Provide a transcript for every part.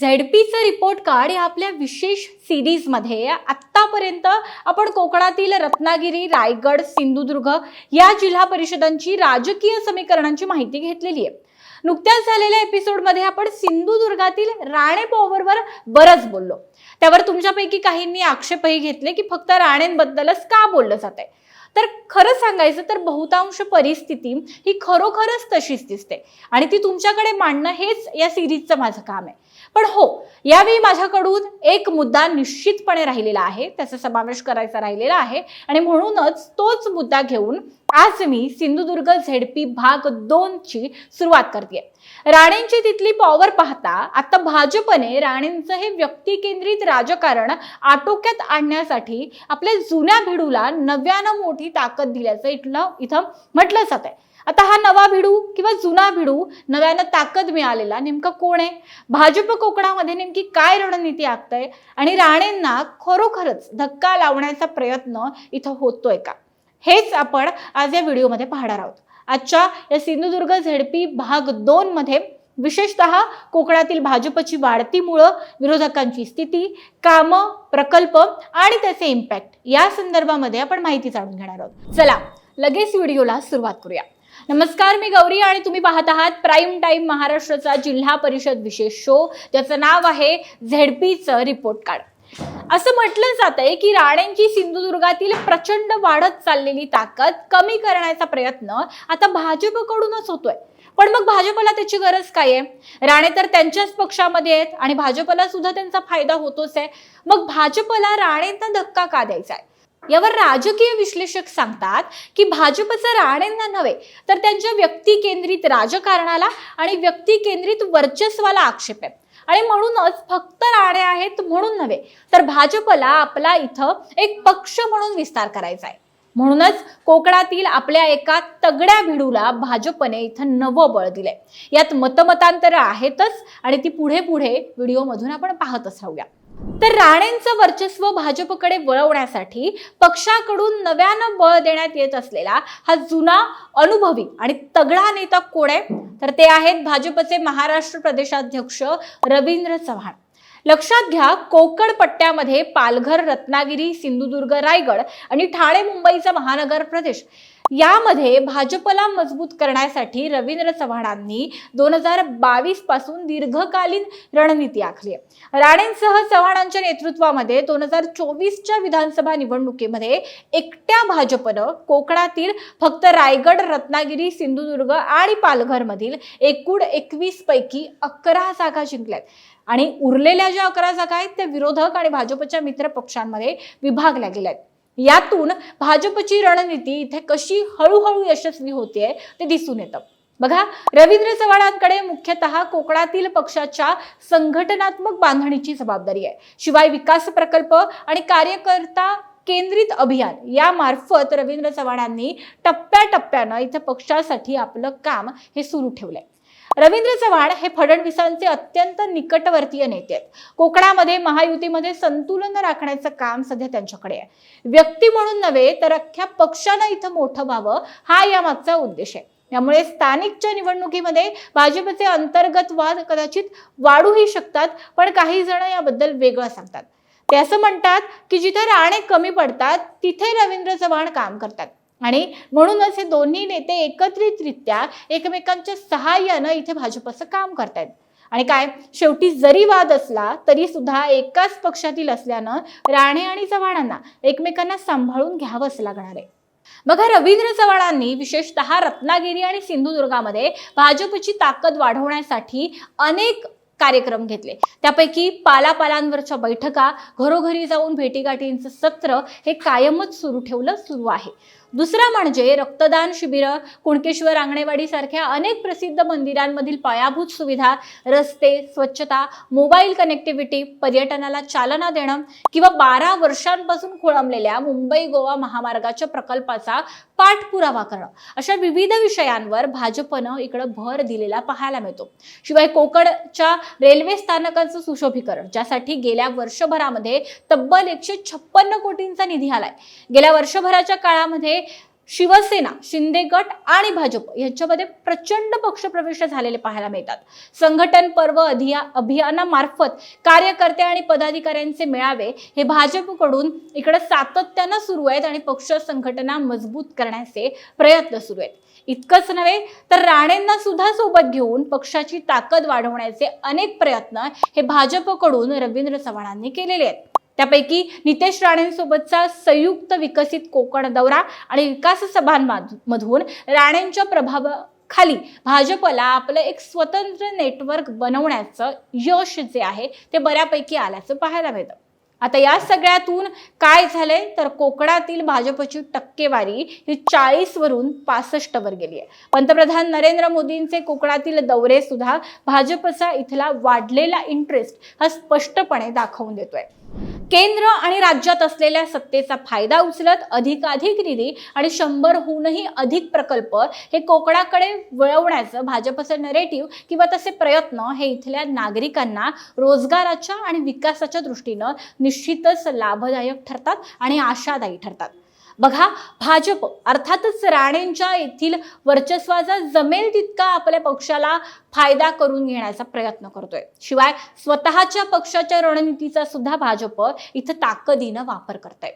झेडपीचं report card या आपल्या विशेष सिरीजमध्ये आत्तापर्यंत आपण कोकणातील रत्नागिरी रायगड सिंधुदुर्ग या जिल्हा परिषदांची राजकीय समीकरणांची माहिती घेतलेली आहे. नुकत्याच झालेल्या एपिसोडमध्ये आपण सिंधुदुर्गातील राणे पॉवरवर बरंच बोललो. त्यावर तुमच्यापैकी काहींनी आक्षेपही घेतले की फक्त राणेंबद्दलच का बोललं जात आहे तर खरं सांगायचं तर बहुतांश परिस्थिती ही खरोखरच तशीच दिसते. आणि ती तुमच्याकडे मांडणं हेच या सिरीजचं माझं काम आहे. पण हो यावेळी माझ्याकडून एक मुद्दा निश्चितपणे राहिलेला आहे त्याचा समावेश करायचा राहिलेला आहे आणि म्हणूनच तोच मुद्दा घेऊन आज मी सिंधुदुर्ग झेडपी भाग दोन ची सुरुवात करते राणेंची तिथली पॉवर पाहता आता भाजपने राणेंचं हे व्यक्तिकेंद्रित राजकारण आटोक्यात आणण्यासाठी आपल्या जुन्या भिडूला नव्यानं मोठी ताकद दिल्याचं इथलं इथं म्हटलं जात आहे आता हा नवा भिडू किंवा जुना भिडू नव्यानं ताकद मिळालेला नेमकं कोण आहे? भाजप कोकणामध्ये नेमकी काय रणनीती आखतंय? आणि राणेंना खरोखरच धक्का लावण्याचा प्रयत्न इथं होतोय का? हेच आपण आज या व्हिडिओमध्ये पाहणार आहोत. आजच्या या सिंधुदुर्ग झेडपी भाग दोन मध्ये विशेषतः कोकणातील भाजपची वाढती मुळं विरोधकांची स्थिती कामं प्रकल्प आणि त्याचे इम्पॅक्ट या संदर्भामध्ये आपण माहिती जाणून घेणार आहोत. चला लगेच व्हिडिओला सुरुवात करूया. नमस्कार मी गौरी आणि तुम्ही पाहत आहात प्राईम टाईम महाराष्ट्राचा जिल्हा परिषद विशेष शो. ज्याचं नाव आहे झेडपीचं रिपोर्ट कार्ड. असं म्हटलं जात आहे की राणेंची सिंधुदुर्गातील प्रचंड वाढत चाललेली ताकद कमी करण्याचा प्रयत्न आता भाजपकडूनच होतोय. पण मग भाजपला त्याची गरज काय आहे? राणे तर त्यांच्याच पक्षामध्ये आहेत आणि भाजपला सुद्धा त्यांचा फायदा होतोच आहे. मग भाजपला राणेंना धक्का का द्यायचा आहे? यावर राजकीय विश्लेषक सांगतात की भाजपचं राणेंना नव्हे तर त्यांच्या व्यक्ती केंद्रित राजकारणाला आणि व्यक्ती केंद्रित वर्चस्वाला आक्षेप आहे. आणि म्हणूनच फक्त राणे आहेत म्हणून नव्हे तर भाजपला आपला इथं एक पक्ष म्हणून विस्तार करायचा आहे. म्हणूनच कोकणातील आपल्या एका तगड्या भिडूला भाजपने इथं नवं बळ दिलंय. यात मतमतांतर आहेतच आणि ती पुढे पुढे व्हिडिओमधून आपण पाहतच राहूया. तर राणेंचं वर्चस्व भाजपकडे वळवण्यासाठी पक्षाकडून नव्यानं बळ देण्यात येत असलेला हा जुना अनुभवी आणि तगडा नेता कोण आहे? तर ते आहेत भाजपचे महाराष्ट्र प्रदेशाध्यक्ष रवींद्र चव्हाण. लक्षात घ्या कोकण पट्ट्यामध्ये पालघर रत्नागिरी सिंधुदुर्ग रायगड आणि ठाणे मुंबईचा महानगर प्रदेश. यामध्ये भाजपला मजबूत करण्यासाठी रवींद्र चव्हाणांनी दोन हजार बावीसपासून दीर्घकालीन रणनीती आखली आहे. राणेंसह चव्हाणांच्या नेतृत्वामध्ये दोन हजार चोवीसच्या विधानसभा निवडणुकीमध्ये एकट्या भाजपनं कोकणातील फक्त रायगड रत्नागिरी सिंधुदुर्ग आणि पालघरमधील एकूण एकवीस पैकी अकरा जागा जिंकल्यात आणि उरलेल्या ज्या अकरा जागा आहेत त्या विरोधक आणि भाजपच्या मित्र पक्षांमध्ये विभागल्या गेल्या आहेत. यातून भाजपची रणनीती इथे कशी हळूहळू यशस्वी होते ते दिसून येतं. बघा रवींद्र चव्हाणांकडे मुख्यतः कोकणातील पक्षाच्या संघटनात्मक बांधणीची जबाबदारी आहे. शिवाय विकास प्रकल्प आणि कार्यकर्ता केंद्रित अभियान या मार्फत रवींद्र चव्हाणांनी टप्प्याटप्प्यानं इथं पक्षासाठी आपलं काम हे सुरू ठेवलंय. रवींद्र चव्हाण हे फडणवीसांचे अत्यंत निकटवर्तीय नेते आहेत. कोकणामध्ये महायुतीमध्ये संतुलन राखण्याचं काम सध्या त्यांच्याकडे आहे. व्यक्ती म्हणून नव्हे तर अख्ख्या पक्षानं इथं मोठं व्हावं हा यामागचा उद्देश आहे. त्यामुळे स्थानिकच्या निवडणुकीमध्ये भाजपचे अंतर्गत वाद कदाचित वाढूही शकतात पण काही जण याबद्दल वेगळं सांगतात. ते असं म्हणतात की जिथे राणे कमी पडतात तिथे रवींद्र चव्हाण काम करतात. आणि म्हणूनच हे दोन्ही नेते एकत्रितरित्या एकमेकांच्या सहाय्यानं इथे भाजपचं काम करतायत. आणि काय शेवटी जरी वाद असला तरी सुद्धा एकाच पक्षातील असल्यानं राणे आणि चव्हाणांना एकमेकांना सांभाळून घ्यावंच लागणार आहे. बघा रवींद्र चव्हाणांनी विशेषतः रत्नागिरी आणि सिंधुदुर्गामध्ये भाजपची ताकद वाढवण्यासाठी अनेक कार्यक्रम घेतले. त्यापैकी पालापालांवरच्या बैठका घरोघरी जाऊन भेटीगाठींचं सत्र हे कायमच सुरू ठेवलं सुरू आहे. दुसरं म्हणजे रक्तदान शिबिरं कुणकेश्वर आंगणेवाडीसारख्या अनेक प्रसिद्ध मंदिरांमधील पायाभूत सुविधा रस्ते स्वच्छता मोबाईल कनेक्टिव्हिटी पर्यटनाला चालना देणं किंवा बारा वर्षांपासून खोळंबलेल्या मुंबई गोवा महामार्गाच्या प्रकल्पाचा पाठपुरावा करणं. अशा विविध विषयांवर भाजपनं इकडं भर दिलेला पाहायला मिळतो. शिवाय कोकणच्या रेल्वे स्थानकांचं सुशोभीकरण ज्यासाठी गेल्या वर्षभरामध्ये तब्बल एकशे छप्पन्न कोटींचा निधी आलाय. गेल्या वर्षभराच्या काळामध्ये शिवसेना शिंदे गट आणि भाजप यांच्यामध्ये प्रचंड पक्षप्रवेश झालेले पाहायला मिळतात. संघटन पर्व अधिया अभियानामार्फत कार्यकर्ते आणि पदाधिकाऱ्यांचे मेळावे हे भाजपकडून इकडे सातत्यानं सुरू आहेत आणि पक्ष संघटना मजबूत करण्याचे प्रयत्न सुरू आहेत. इतकंच नव्हे तर राणेंना सुद्धा सोबत घेऊन पक्षाची ताकद वाढवण्याचे अनेक प्रयत्न हे भाजपकडून रवींद्र चव्हाणांनी केलेले आहेत. त्यापैकी नितेश राणेंसोबतचा संयुक्त विकसित कोकण दौरा आणि विकास सभांमधून राणेंच्या प्रभावाखाली भाजपला आपलं एक स्वतंत्र नेटवर्क बनवण्याचं यश जे आहे ते बऱ्यापैकी आल्याचं पाहायला मिळतं. आता या सगळ्यातून काय झालंय? तर कोकणातील भाजपची टक्केवारी ही चाळीस वरून पासष्ट वर गेली आहे पंतप्रधान नरेंद्र मोदींचे कोकणातील दौरे सुद्धा भाजपचा इथला वाढलेला इंटरेस्ट हा स्पष्टपणे दाखवून देतोय. केंद्र आणि राज्यात असलेल्या सत्तेचा फायदा उचलत अधिकाधिक निधी आणि शंभरहूनही अधिक प्रकल्प हे कोकणाकडे वळवण्याचं भाजपचं नरेटिव्ह किंवा तसे प्रयत्न हे इथल्या नागरिकांना रोजगाराच्या आणि विकासाच्या दृष्टीनं निश्चितच लाभदायक ठरतात आणि आशादायी ठरतात. बघा भाजप अर्थातच राणेंच्या येथील वर्चस्वाचा जमेल तितका आपल्या पक्षाला फायदा करून घेण्याचा प्रयत्न करतोय. शिवाय स्वतःच्या पक्षाच्या रणनीतीचा सुद्धा भाजप इथं ताकदीनं वापर करताय.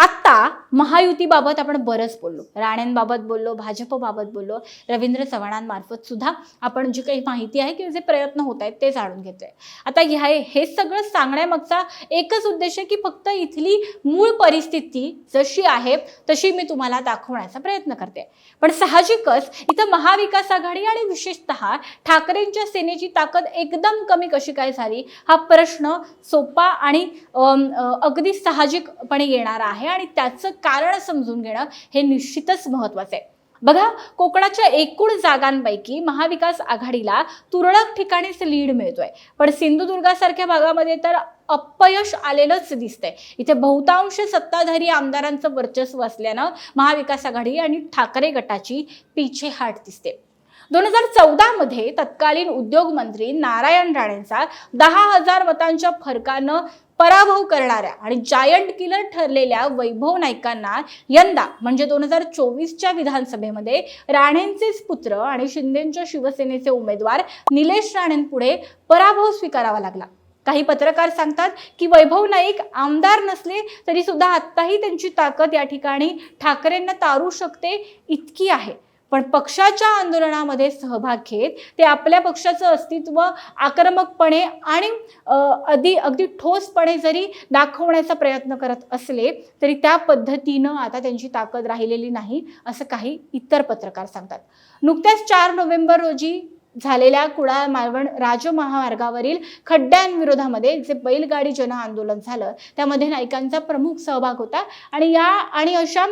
आत्ता महायुतीबाबत आपण बरंच बोललो. राणेंबाबत बोललो भाजपबाबत बोललो रवींद्र चव्हाणांमार्फत सुद्धा आपण जी काही माहिती आहे किंवा जे प्रयत्न होत आहेत ते जाणून घेतोय. आता ह्या हे सगळं सांगण्यामागचा एकच उद्देश आहे की फक्त इथली मूळ परिस्थिती जशी आहे तशी मी तुम्हाला दाखवण्याचा प्रयत्न करते. पण साहजिकच इथं महाविकास आघाडी आणि विशेषतः ठाकरेंच्या सेनेची ताकद एकदम कमी कशी काय झाली हा प्रश्न सोपा आणि अगदी साहजिकपणे येणारा आहे. आणि त्याचं कारण समजून घेणं हे निश्चितच महत्वाचं आहे. बघा कोकणाच्या एकूण जागांपैकी महाविकास आघाडीला तुरळक ठिकाणीच लीड मिळतोय. पण सिंधुदुर्गासारख्या भागामध्ये तर अपयश आलेलंच दिसतंय. इथे बहुतांश सत्ताधारी आमदारांचं वर्चस्व असल्यानं महाविकास आघाडी आणि ठाकरे गटाची पिछेहाट दिसते. दोन हजार चौदा मध्ये तत्कालीन उद्योग मंत्री नारायण राणेंचा दहा हजार मतांच्या फरकानं पराभव करणाऱ्या आणि जायंट किलर ठरलेल्या वैभव नाईकांना यंदा म्हणजे दोन हजार चोवीसच्या विधानसभेमध्ये राणेंचेच पुत्र आणि शिंदेच्या शिवसेनेचे उमेदवार निलेश राणेंपुढे पराभव स्वीकारावा लागला. काही पत्रकार सांगतात की वैभव नाईक आमदार नसले तरी सुद्धा आत्ताही त्यांची ताकद या ठिकाणी ठाकरेंना तारू शकते इतकी आहे. पण पक्षाच्या आंदोलनामध्ये सहभाग घेत ते आपल्या पक्षाचं अस्तित्व आक्रमकपणे आणि अ, अगदी अगदी ठोसपणे जरी दाखवण्याचा प्रयत्न करत असले तरी त्या पद्धतीनं आता त्यांची ताकद राहिलेली नाही असं काही इतर पत्रकार सांगतात. नुकत्याच चार नोव्हेंबर रोजी झालेल्या कुडाळ मालवण राजमहामार्गावरील खड्ड्यांविरोधामध्ये जे बैलगाडी जन आंदोलन झालं त्यामध्ये नाईकांचा प्रमुख सहभाग होता आणि या आणि अशा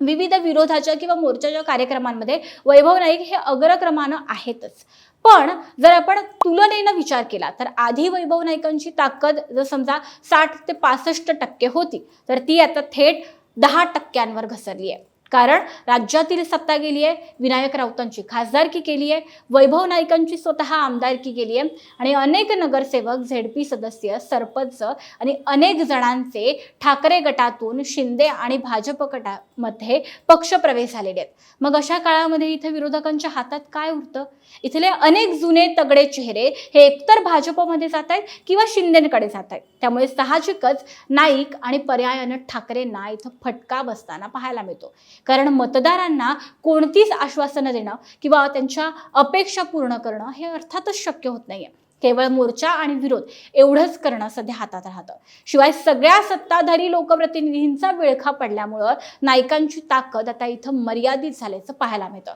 विविध विरोधाच्या किंवा मोर्चाच्या कार्यक्रमांमध्ये वैभव नाईक हे अग्रक्रमानं आहेतच. पण जर आपण तुलनेनं विचार केला तर आधी वैभव नाईकांची ताकद जर समजा साठ ते पासष्ट टक्के होती तर ती आता थेट दहा टक्क्यांवर घसरली आहे कारण राज्यातील सत्ता गेली आहे विनायक राऊतांची. खासदारकी केली आहे वैभव नाईकांची स्वतः आमदारकी केली आहे आणि अनेक नगरसेवक झेडपी सदस्य सरपंच आणि अनेक जणांचे ठाकरे गटातून शिंदे आणि भाजप गटामध्ये पक्षप्रवेश झालेले आहेत. मग अशा काळामध्ये इथे विरोधकांच्या हातात काय उरतं? इथले अनेक जुने तगडे चेहरे हे एकतर भाजपमध्ये जात आहेत किंवा शिंदेकडे जात आहेत. त्यामुळे साहजिकच नाईक आणि पर्यायानं ठाकरेंना इथं फटका बसताना पाहायला मिळतो. कारण मतदारांना कोणतीच आश्वासनं देणं किंवा त्यांच्या अपेक्षा पूर्ण करणं हे अर्थातच शक्य होत नाहीये. केवळ मोर्चा आणि विरोध एवढंच करणं सध्या हातात राहतं. शिवाय सगळ्या सत्ताधारी लोकप्रतिनिधींचा विळखा पडल्यामुळं नायकांची ताकद आता इथं मर्यादित झाल्याचं पाहायला मिळतं.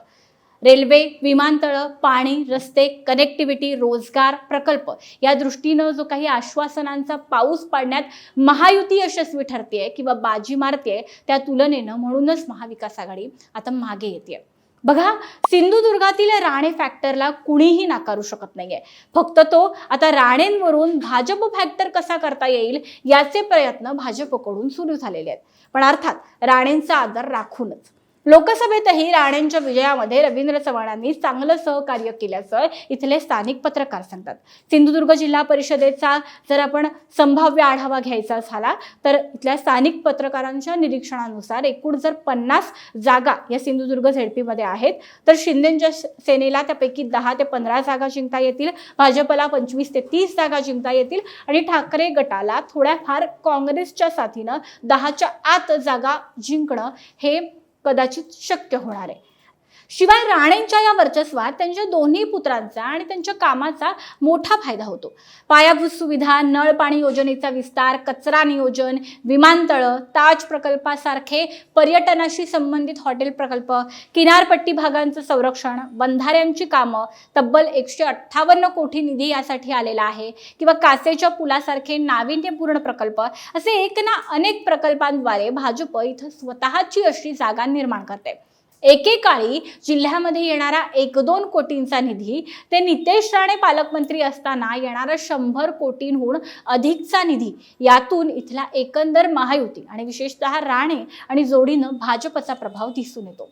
रेल्वे विमानतळं पाणी रस्ते कनेक्टिव्हिटी रोजगार प्रकल्प. या दृष्टीनं जो काही आश्वासनांचा पाऊस पाडण्यात महायुती यशस्वी ठरतेय किंवा बाजी मारतेय त्या तुलनेनं म्हणूनच महाविकास आघाडी आता मागे येते बघा सिंधुदुर्गातील राणे फॅक्टरला कुणीही नाकारू शकत नाहीये. फक्त तो आता राणेंवरून भाजप फॅक्टर कसा करता येईल याचे प्रयत्न भाजपकडून सुरू झालेले आहेत. पण अर्थात राणेंचा आदर राखूनच. लोकसभेतही राणेंच्या विजयामध्ये रवींद्र चव्हाणांनी चांगलं सहकार्य केल्याचं इथले स्थानिक पत्रकार सांगतात. सिंधुदुर्ग जिल्हा परिषदेचा जर आपण संभाव्य आढावा घ्यायचा झाला तर इथल्या स्थानिक पत्रकारांच्या निरीक्षणानुसार एकूण जर पन्नास जागा या सिंधुदुर्ग झेडपीमध्ये आहेत तर शिंदेच्या सेनेला त्यापैकी दहा ते पंधरा जागा जिंकता येतील भाजपला पंचवीस ते तीस जागा जिंकता येतील आणि ठाकरे गटाला थोड्याफार काँग्रेसच्या साथीनं दहाच्या आत जागा जिंकणं हे कदाचित शक्य होणार आहे. शिवाय राणेंच्या या वर्चस्वात त्यांच्या दोन्ही पुत्रांचा आणि त्यांच्या कामाचा मोठा फायदा होतो. पायाभूत सुविधा नळ पाणी योजनेचा विस्तार कचरा नियोजन विमानतळं ताज प्रकल्पासारखे पर्यटनाशी संबंधित हॉटेल प्रकल्प किनारपट्टी भागांचं संरक्षण बंधाऱ्यांची कामं तब्बल एकशे अठ्ठावन्न कोटी निधी यासाठी आलेला आहे किंवा कासेच्या पुलासारखे नाविन्यपूर्ण प्रकल्प असे एक ना अनेक प्रकल्पांद्वारे भाजप इथं स्वतःची अशी जागा निर्माण करते. एकेकाळी जिल्ह्यामध्ये येणारा एक दोन कोटींचा निधी ते नितेश राणे पालकमंत्री असताना येणारा शंभर कोटींहून अधिकचा निधी यातून इथला एकंदर महायुती आणि विशेषतः राणे आणि जोडीनं भाजपचा प्रभाव दिसून येतो.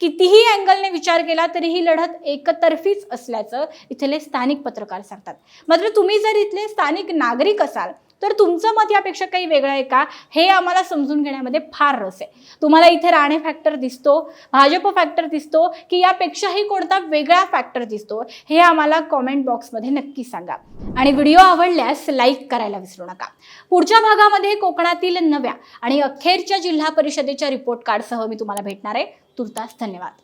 कितीही अँगलने विचार केला तरी ही लढत एकतर्फीच असल्याचं इथले स्थानिक पत्रकार सांगतात. मात्र तुम्ही जर इथले स्थानिक नागरिक असाल तर तुमचं मत यापेक्षा काही वेगळं आहे का? हे आम्हाला समजून घेण्यामध्ये फार रस आहे. तुम्हाला इथे राणे फॅक्टर दिसतो भाजप फॅक्टर दिसतो की यापेक्षाही कोणता वेगळा फॅक्टर दिसतो हे आम्हाला कॉमेंट बॉक्समध्ये नक्की सांगा. आणि व्हिडिओ आवडल्यास लाईक करायला विसरू नका. पुढच्या भागामध्ये कोकणातील नव्या आणि अखेरच्या जिल्हा परिषदेच्या रिपोर्ट कार्डसह मी तुम्हाला भेटणार आहे. तुर्तास धन्यवाद.